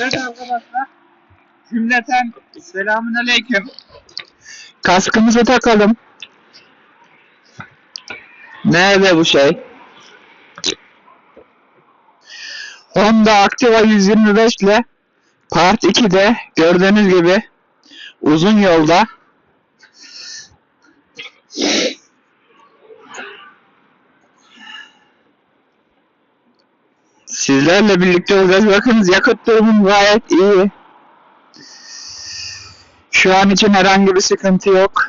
Evet arkadaşlar. Cümleten selamun aleyküm. Kaskımızı takalım. Nerede bu şey? Honda Activa 125 ile Part 2'de gördüğünüz gibi uzun yolda Sizlerle birlikte olacağız. Bakınız yakıt durumum gayet iyi. Şu an için herhangi bir sıkıntı yok.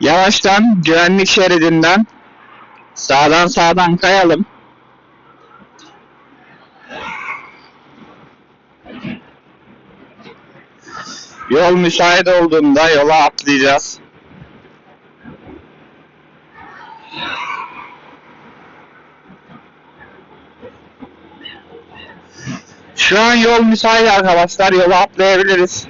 Yavaştan güvenlik şeridinden sağdan sağdan kayalım. Yol müsait olduğunda yola atlayacağız. Şu an yol müsait arkadaşlar. Yola atlayabiliriz.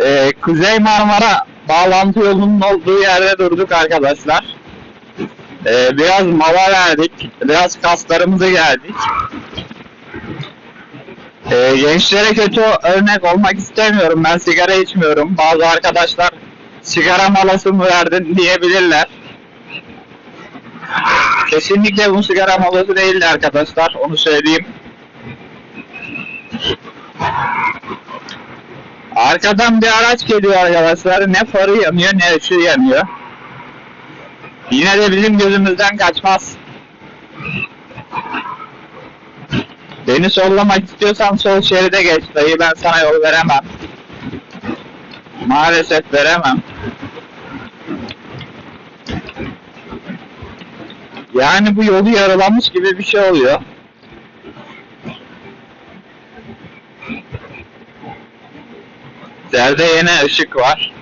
Ee, Kuzey Marmara bağlantı yolunun olduğu yerde durduk arkadaşlar. Ee, biraz mola verdik. Biraz kaslarımızı geldik. Ee, gençlere kötü örnek olmak istemiyorum. Ben sigara içmiyorum. Bazı arkadaşlar sigara molası mı verdin diyebilirler. Kesinlikle bu sigara molası değildi arkadaşlar. Onu söyleyeyim. Arkadan bir araç geliyor arkadaşlar. Ne farı yanıyor ne ışığı yanıyor. Yine de bizim gözümüzden kaçmaz. Beni sollamak istiyorsan sol şeride geç dayı ben sana yol veremem. Maalesef veremem. Yani bu yolu yaralamış gibi bir şey oluyor. Yerde yine ışık var.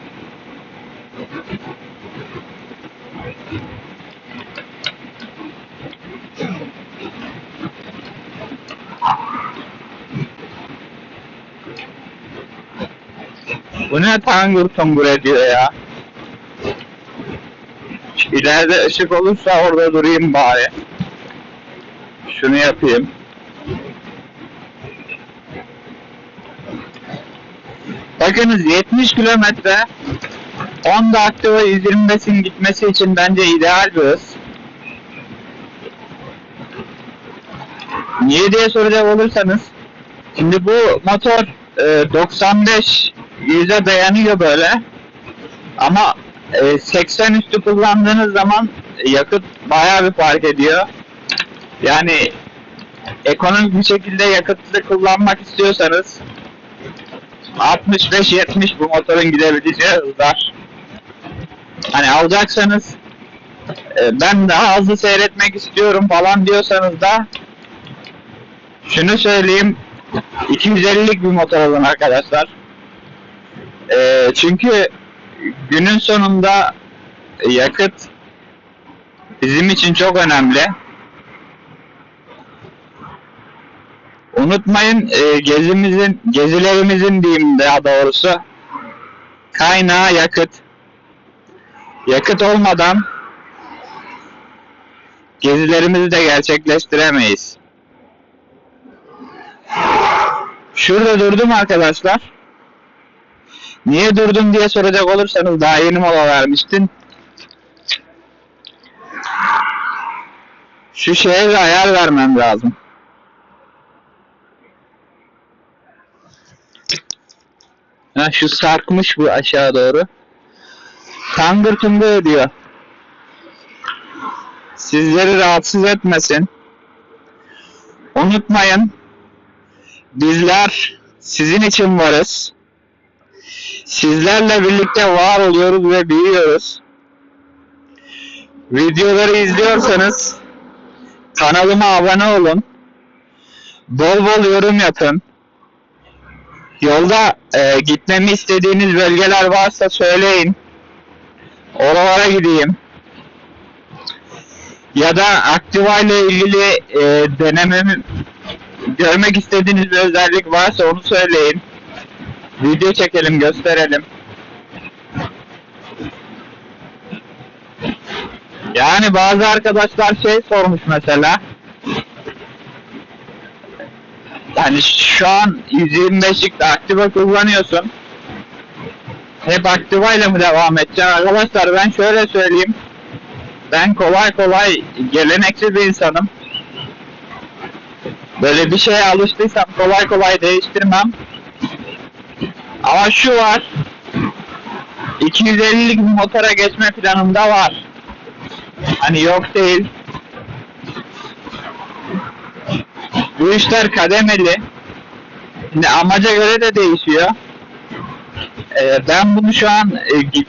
Bu ne tangur tungur ediyor ya? İleride ışık olursa orada durayım bari. Şunu yapayım. Bakınız 70 kilometre 10 dakika 125'in gitmesi için bence ideal bir hız. Niye diye soracak olursanız şimdi bu motor e, 95 yüze dayanıyor böyle ama 80 üstü kullandığınız zaman yakıt bayağı bir fark ediyor. Yani ekonomik bir şekilde yakıtlı kullanmak istiyorsanız 65-70 bu motorun gidebileceği hızlar. Hani alacaksanız e, ben daha hızlı seyretmek istiyorum falan diyorsanız da şunu söyleyeyim 250'lik bir motor alın arkadaşlar. E, çünkü günün sonunda yakıt bizim için çok önemli. Unutmayın e, gezimizin, gezilerimizin diyeyim daha doğrusu kaynağı yakıt. Yakıt olmadan gezilerimizi de gerçekleştiremeyiz. Şurada durdum arkadaşlar. Niye durdum diye soracak olursanız daha yeni mola vermiştin. Şu şeye bir ayar vermem lazım. Ha, şu sarkmış bu aşağı doğru. Tangır tungur ediyor. Sizleri rahatsız etmesin. Unutmayın. Bizler sizin için varız. Sizlerle birlikte var oluyoruz ve büyüyoruz. Videoları izliyorsanız kanalıma abone olun. Bol bol yorum yapın. Yolda e, gitmemi istediğiniz bölgeler varsa söyleyin. Oralara gideyim. Ya da Activa ile ilgili e, denememi görmek istediğiniz bir özellik varsa onu söyleyin. Video çekelim, gösterelim. Yani bazı arkadaşlar şey sormuş mesela. hani şu an 125'lik de aktiva kullanıyorsun. Hep aktiva ile mi devam edeceğim? Arkadaşlar ben şöyle söyleyeyim. Ben kolay kolay geleneksel bir insanım. Böyle bir şeye alıştıysam kolay kolay değiştirmem. Ama şu var. 250'lik bir motora geçme planımda var. Hani yok değil. Bu işler kademeli. Şimdi amaca göre de değişiyor. Ee, ben bunu şu an e,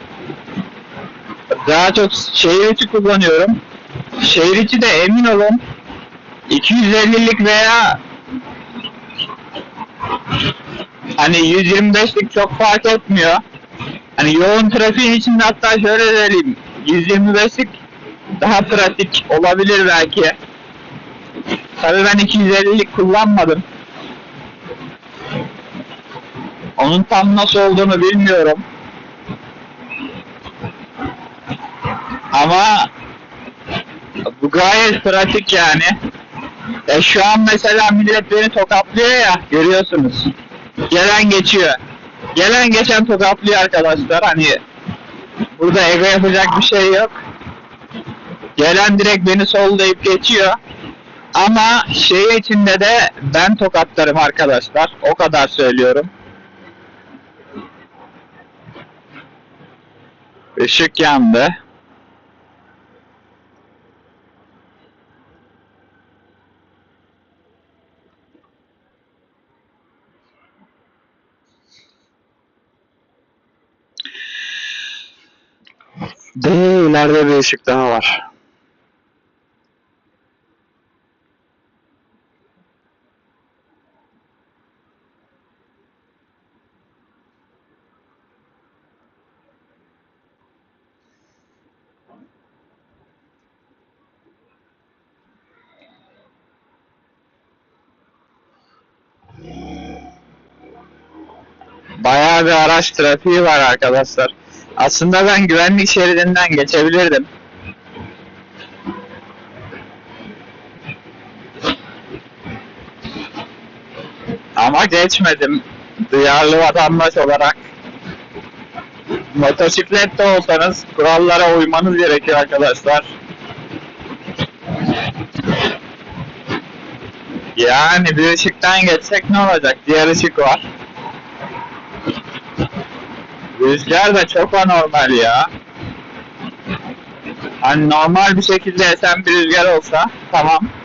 daha çok şehir içi kullanıyorum. Şehir içi de emin olun 250'lik veya hani 125'lik çok fark etmiyor. Hani yoğun trafiğin içinde hatta şöyle söyleyeyim 125'lik daha pratik olabilir belki. Tabii ben 250'lik kullanmadım. Onun tam nasıl olduğunu bilmiyorum. Ama bu gayet pratik yani. E şu an mesela millet beni tokatlıyor ya görüyorsunuz. Gelen geçiyor. Gelen geçen tokatlıyor arkadaşlar. Hani burada ego yapacak bir şey yok. Gelen direkt beni sollayıp geçiyor. Ama şey içinde de ben tokatlarım arkadaşlar. O kadar söylüyorum. Işık yandı. De ileride bir ışık daha var. Bayağı bir araç trafiği var arkadaşlar. Aslında ben güvenlik şeridinden geçebilirdim. Ama geçmedim. Duyarlı vatandaş olarak. Motosiklette olsanız kurallara uymanız gerekiyor arkadaşlar. Yani bir ışıktan geçsek ne olacak? Diğer ışık var. Rüzgar da çok anormal ya. Hani normal bir şekilde esen bir rüzgar olsa tamam.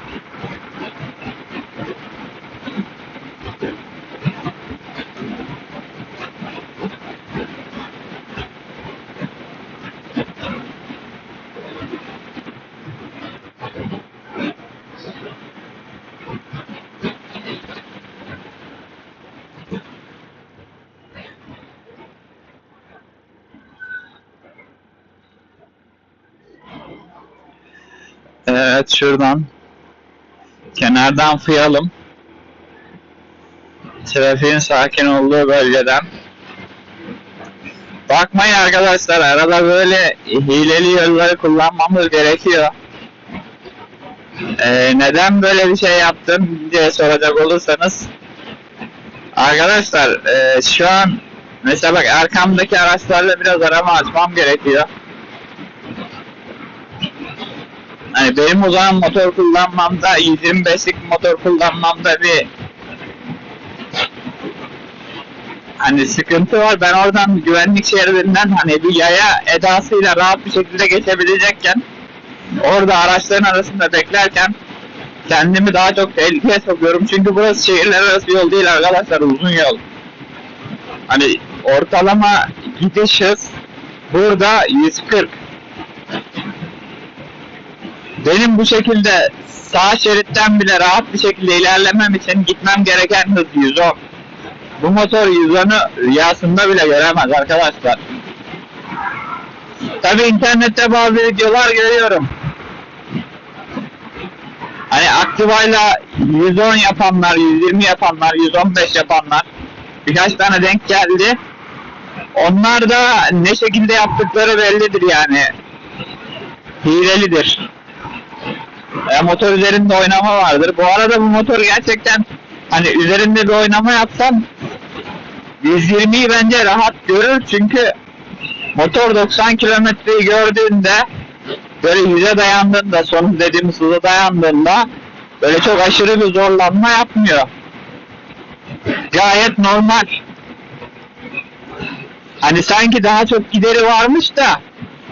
Evet şuradan kenardan fıyalım. Trafiğin sakin olduğu bölgeden. Bakmayın arkadaşlar arada böyle hileli yolları kullanmamız gerekiyor. Ee, neden böyle bir şey yaptım diye soracak olursanız Arkadaşlar e, şu an mesela bak arkamdaki araçlarla biraz arama açmam gerekiyor. Hani benim o zaman motor kullanmamda 125'lik motor kullanmamda bir hani sıkıntı var. Ben oradan güvenlik şeridinden hani bir yaya edasıyla rahat bir şekilde geçebilecekken orada araçların arasında beklerken kendimi daha çok tehlikeye sokuyorum. Çünkü burası şehirler arası yol değil arkadaşlar uzun yol. Hani ortalama gidiş hız burada 140. Benim bu şekilde sağ şeritten bile rahat bir şekilde ilerlemem için gitmem gereken hız 110. Bu motor 110'u rüyasında bile göremez arkadaşlar. Tabi internette bazı videolar görüyorum. Hani Activa'yla 110 yapanlar, 120 yapanlar, 115 yapanlar birkaç tane denk geldi. Onlar da ne şekilde yaptıkları bellidir yani. Hilelidir. E, motor üzerinde oynama vardır. Bu arada bu motor gerçekten hani üzerinde bir oynama yapsam 120'yi bence rahat görür çünkü motor 90 kilometreyi gördüğünde böyle yüze dayandığında son dediğimiz hıza dayandığında böyle çok aşırı bir zorlanma yapmıyor. Gayet normal. Hani sanki daha çok gideri varmış da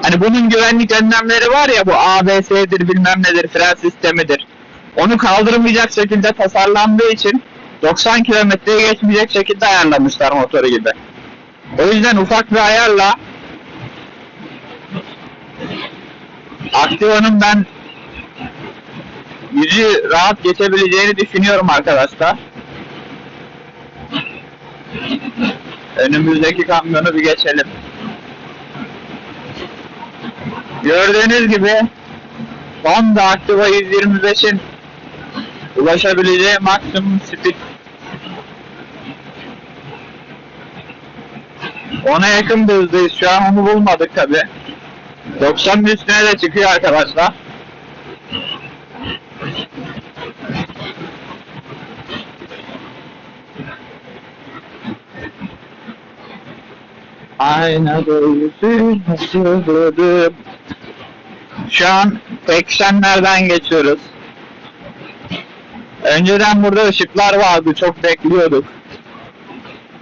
hani bunun güvenlik önlemleri var ya bu ABS'dir bilmem nedir fren sistemidir. Onu kaldırmayacak şekilde tasarlandığı için 90 kilometreyi geçmeyecek şekilde ayarlamışlar motoru gibi. O yüzden ufak bir ayarla Activa'nın ben yüzü rahat geçebileceğini düşünüyorum arkadaşlar. Önümüzdeki kamyonu bir geçelim. Gördüğünüz gibi Honda Activa 125'in ulaşabileceği maksimum speed ona yakın bir hızdayız. Şu an onu bulmadık tabi. 90'ın üstüne de çıkıyor arkadaşlar. Ayna dolusu hatırladım. Şu an 80'lerden geçiyoruz. Önceden burada ışıklar vardı, çok bekliyorduk.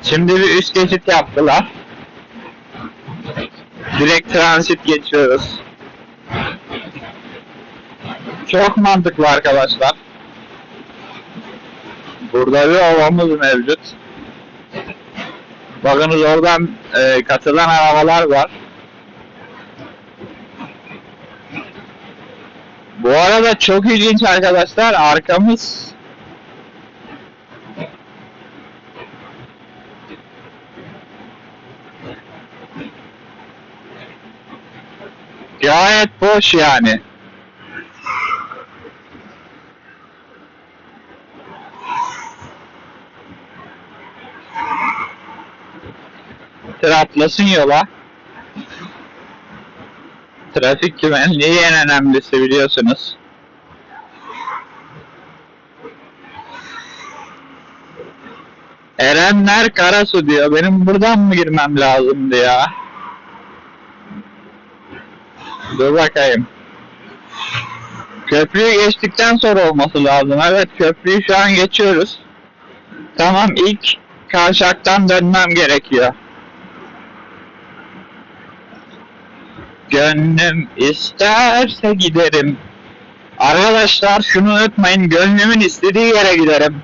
Şimdi bir üst geçit yaptılar. Direkt transit geçiyoruz. Çok mantıklı arkadaşlar. Burada bir ovamız mevcut. Bakınız oradan e, katılan arabalar var. Bu arada çok ilginç arkadaşlar. Arkamız gayet boş yani. Tır atlasın yola. Trafik güvenliği en önemlisi biliyorsunuz. Erenler Karasu diyor. Benim buradan mı girmem lazımdı ya? Dur bakayım. Köprüyü geçtikten sonra olması lazım. Evet köprüyü şu an geçiyoruz. Tamam ilk kavşaktan dönmem gerekiyor. Gönlüm isterse giderim. Arkadaşlar şunu unutmayın gönlümün istediği yere giderim.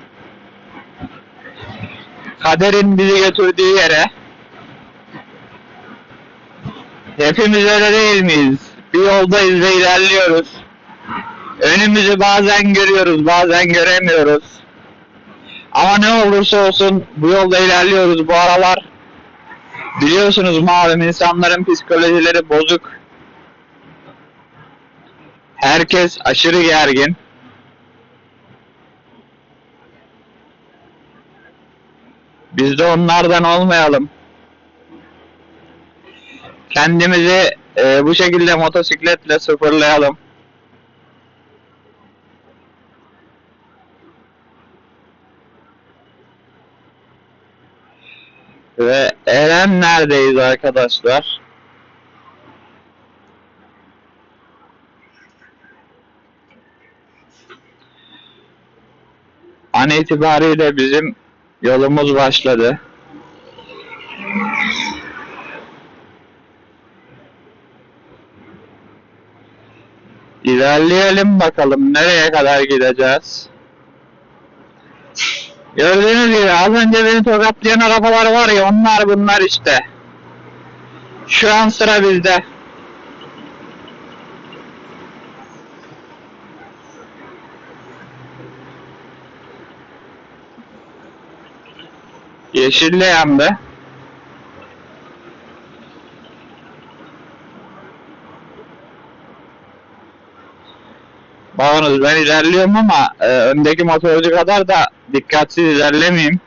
Kaderin bizi götürdüğü yere. Hepimiz öyle değil miyiz? Bir yoldayız ve ilerliyoruz. Önümüzü bazen görüyoruz, bazen göremiyoruz. Ama ne olursa olsun bu yolda ilerliyoruz bu aralar. Biliyorsunuz malum insanların psikolojileri bozuk. Herkes aşırı gergin. Biz de onlardan olmayalım. Kendimizi e, bu şekilde motosikletle sıfırlayalım. Ve Erenler'deyiz arkadaşlar. An itibariyle bizim yolumuz başladı. İlerleyelim bakalım nereye kadar gideceğiz. Gördüğünüz gibi az önce beni tokatlayan arabalar var ya onlar bunlar işte. Şu an sıra bizde. Yeşille yandı. Bakınız ben ilerliyorum ama e, öndeki motorcu kadar da dikkatsiz ilerlemeyeyim.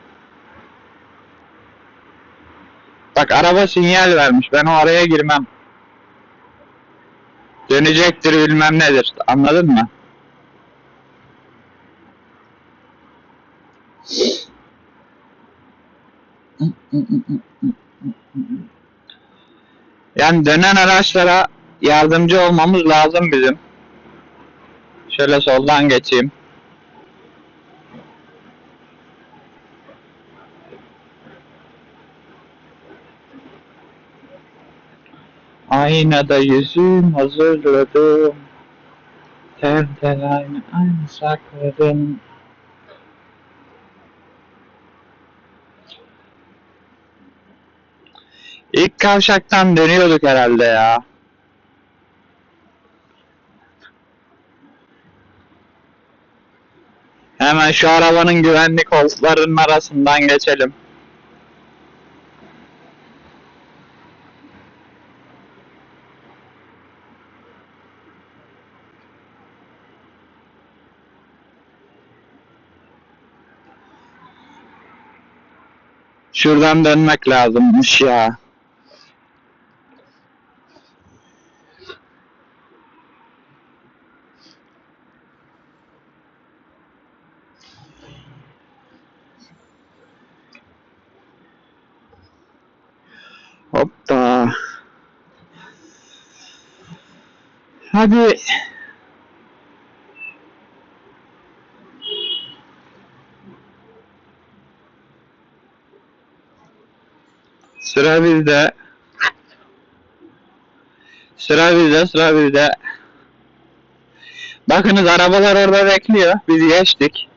Bak araba sinyal vermiş. Ben o araya girmem. Dönecektir bilmem nedir. Anladın mı? Yani dönen araçlara yardımcı olmamız lazım bizim. Şöyle soldan geçeyim. Aynada yüzüm hazırladım. Tel aynı aynı sakladım. İlk kavşaktan dönüyorduk herhalde ya. Hemen şu arabanın güvenlik koltuklarının arasından geçelim. Şuradan dönmek lazımmış ya. Hoppa. Hadi. Sıra bizde. Sıra bizde, sıra bizde. Bakınız arabalar orada bekliyor. Biz geçtik.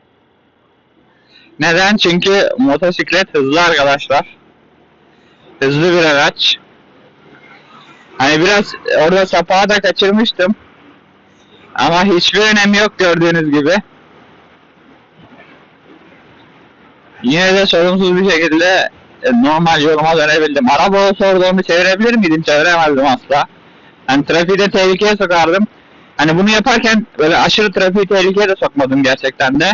Neden? Çünkü motosiklet hızlı arkadaşlar. Hızlı bir araç. Hani biraz orada sapağı da kaçırmıştım. Ama hiçbir önemi yok gördüğünüz gibi. Yine de sorunsuz bir şekilde e, normal yoluma dönebildim. Araba olsa orada onu çevirebilir miydim? Çeviremezdim asla. Hani trafiği de tehlikeye sokardım. Hani bunu yaparken böyle aşırı trafiği tehlikeye de sokmadım gerçekten de.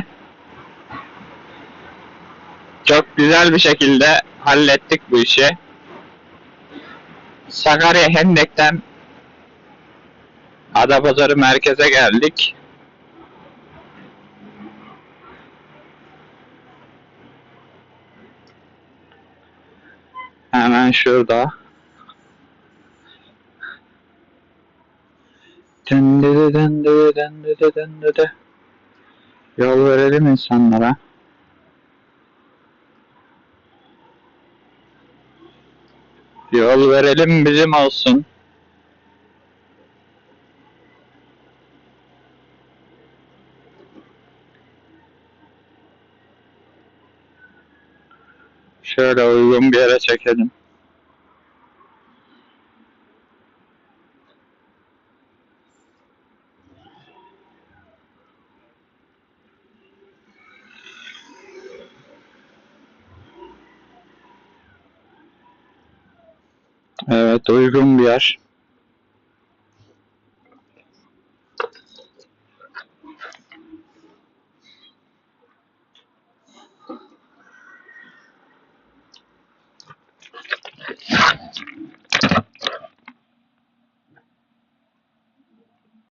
Çok güzel bir şekilde hallettik bu işi. Sakarya Hendek'ten Adapazarı merkeze geldik. Hemen şurada. Dendede dendede dendede dendede. Yol verelim insanlara. Yol verelim bizim olsun. Şöyle uygun bir yere çekelim. Evet uygun bir yer.